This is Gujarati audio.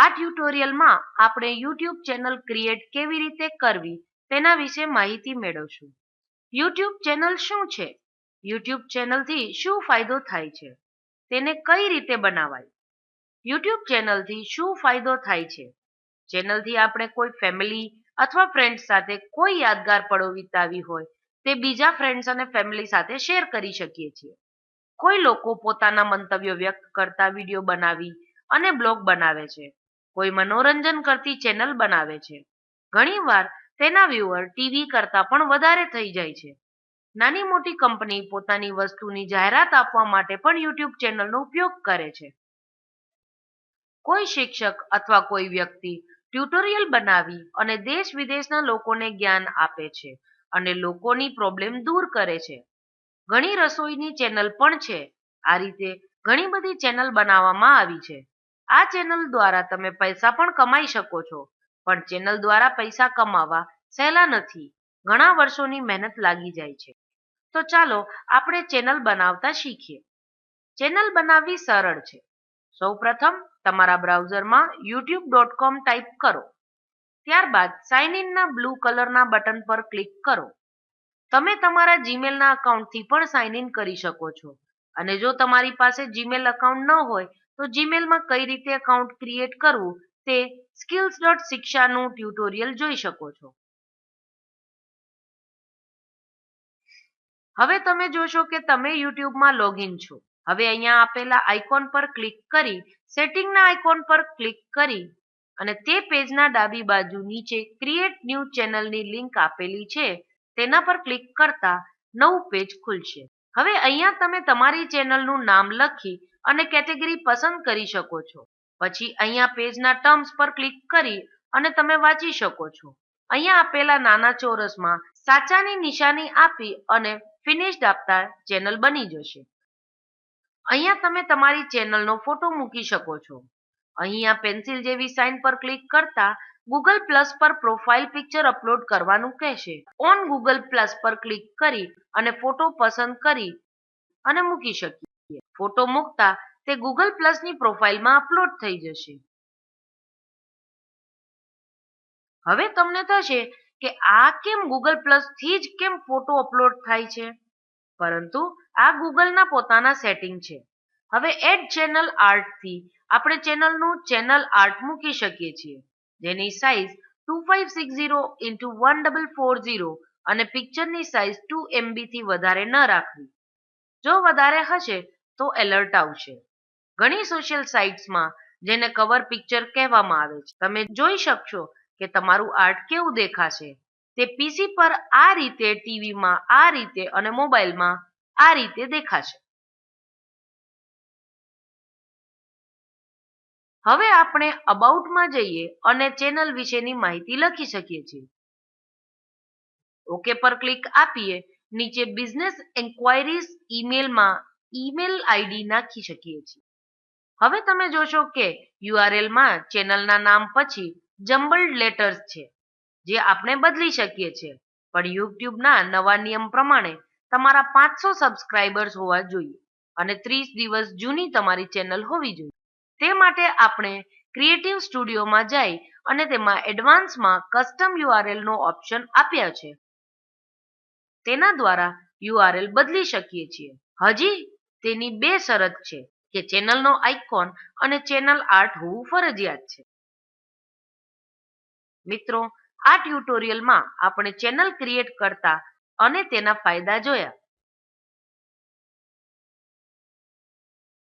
આ ટ્યુટોરિયલમાં આપણે યુટ્યુબ ચેનલ ક્રિએટ કેવી રીતે કરવી તેના વિશે માહિતી મેળવશું. યુટ્યુબ ચેનલ શું છે? યુટ્યુબ ચેનલથી શું ફાયદો થાય છે? તેને કઈ રીતે બનાવાય? યુટ્યુબ ચેનલથી શું ફાયદો થાય છે? ચેનલથી આપણે કોઈ ફેમિલી અથવા ફ્રેન્ડ્સ સાથે કોઈ યાદગાર પળો વિતાવી હોય, તે બીજા ફ્રેન્ડ્સ અને ફેમિલી સાથે શેર કરી શકીએ છીએ. કોઈ લોકો પોતાના મંતવ્યો વ્યક્ત કરતા વીડિયો બનાવી અને બ્લોગ બનાવે છે. કોઈ મનોરંજન કરતી ચેનલ બનાવે છે. ઘણીવાર તેના વ્યુઅર ટીવી કરતાં પણ વધારે થઈ જાય છે. નાની મોટી કંપની પોતાની વસ્તુની જાહેરાત આપવા માટે પણ યુટ્યુબ ચેનલનો ઉપયોગ કરે છે. કોઈ શિક્ષક અથવા કોઈ વ્યક્તિ ટ્યુટોરિયલ બનાવી અને દેશ વિદેશના લોકોને જ્ઞાન આપે છે અને લોકોની પ્રોબ્લેમ દૂર કરે છે. ઘણી રસોઈની ચેનલ પણ છે. આ રીતે ઘણી બધી ચેનલ બનાવવામાં આવી છે. આ ચેનલ દ્વારા તમે પૈસા પણ કમાઈ શકો છો. પણ ચેનલ દ્વારા પૈસા કમાવા સહેલા નથી. ઘણા વર્ષોની મહેનત લાગી જાય છે. તો ચાલો આપણે ચેનલ બનાવતા શીખીએ. ચેનલ બનાવવી સરળ છે. સૌપ્રથમ તમારા બ્રાઉઝરમાં યુટ્યુબ ડોટ કોમ ટાઈપ કરો. ત્યારબાદ સાઇન ઇનના બ્લુ કલરના બટન પર ક્લિક કરો. તમે તમારા જીમેલના અકાઉન્ટથી પણ સાઇન ઇન કરી શકો છો. અને જો તમારી પાસે જીમેલ અકાઉન્ટ ન હોય તો જીમેલમાં કઈ રીતે અકાઉન્ટ ક્રિએટ કરવું તે સ્કિલ્સ ડોટ શિક્ષાનું ટ્યુટોરિયલ જોઈ શકો છો. હવે તમે જોશો કે તમે યુટ્યુબમાં લોગિન છો. હવે અહીંયા આપેલા આઇકોન પર ક્લિક કરી સેટિંગના આઇકોન પર ક્લિક કરી અને તે પેજના ડાબી બાજુ નીચે ક્રિએટ ન્યૂ ચેનલની લિંક આપેલી છે, તેના પર ક્લિક કરતા નવું પેજ ખુલશે. હવે અહીંયા તમે તમારી ચેનલનું નામ લખી અને કેટેગરી પસંદ કરી શકો છો. પછી અહીંયા પેજના ટર્મ્સ પર ક્લિક કરી અને તમે વાંચી શકો છો. અહીંયા આપેલા નાના ચોરસમાં સાચાની નિશાની આપી અને ફિનિશ્ડ આપતા ચેનલ બની જશે. અહીંયા તમે તમારી ચેનલનો ફોટો મૂકી શકો છો. અહીંયા પેન્સિલ જેવી સાઇન પર ક્લિક કરતા ગૂગલ પ્લસ પર પ્રોફાઇલ પિક્ચર અપલોડ કરવાનું કહેશે. ઓન ગૂગલ પ્લસ પર ક્લિક કરી અને ફોટો પસંદ કરી અને મૂકી શકીએ ફોટો મૂકતા તે ગૂગલ પ્લસની પ્રોફાઇલમાં અપલોડ થઈ જશે. હવે તમને થશે કે આ કેમ ગૂગલ પ્લસથી જ કેમ ફોટો અપલોડ થાય છે? પરંતુ આ ગૂગલના પોતાના સેટિંગ છે. હવે એડ ચેનલ આર્ટથી આપણે ચેનલનું ચેનલ આર્ટ મૂકી શકીએ છીએ. જેની size two five six zero into one double four zero અને પિક્ચરની સાઇઝ ટુ એમબીથી વધારે ન રાખવી. જો વધારે હશે તો એલર્ટ આવશે. ઘણી સોશિયલ સાઇટ્સમાં જેને કવર પિક્ચર કહેવામાં આવે છે. તમે જોઈ શકશો કે તમારું આર્ટ કેવું દેખાશે. તે પીસી પર આ રીતે ટીવીમાં આ રીતે અને મોબાઈલમાં આ રીતે દેખાશે. હવે આપણે અબાઉટમાં જઈએ અને ચેનલ વિશેની માહિતી લખી શકીએ છીએ. ઓકે પર ક્લિક આપીએ. નીચે બિઝનેસ એન્ક્વાયરીઝ ઈમેલમાં ઈમેલ આઈડી નાખી શકીએ છીએ. હવે તમે જોશો કે યુઆરએલમાં ચેનલના નામ પછી જમ્બલ્ડ લેટર્સ છે, જે આપણે બદલી શકીએ છીએ. પણ યુટ્યુબના નવા નિયમ પ્રમાણે તમારા પાંચસો સબસ્ક્રાઇબર્સ હોવા જોઈએ અને ત્રીસ દિવસ જૂની તમારી ચેનલ હોવી જોઈએ. તે માટે આપણે ક્રિએટિવ સ્ટુડિયોમાં જઈ અને તેમાં એડવાન્સમાં કસ્ટમ યુઆરએલ નો ઓપ્શન આપ્યા છે. તેના દ્વારા યુઆરએલ બદલી શકીએ છીએ. હજી તેની બે શરત છે, કે ચેનલનો આઇકોન અને ચેનલ આર્ટ હોવું ફરજિયાત છે. મિત્રો, આ ટ્યુટોરિયલમાં આપણે ચેનલ ક્રિએટ કરતા અને તેના ફાયદા જોયા.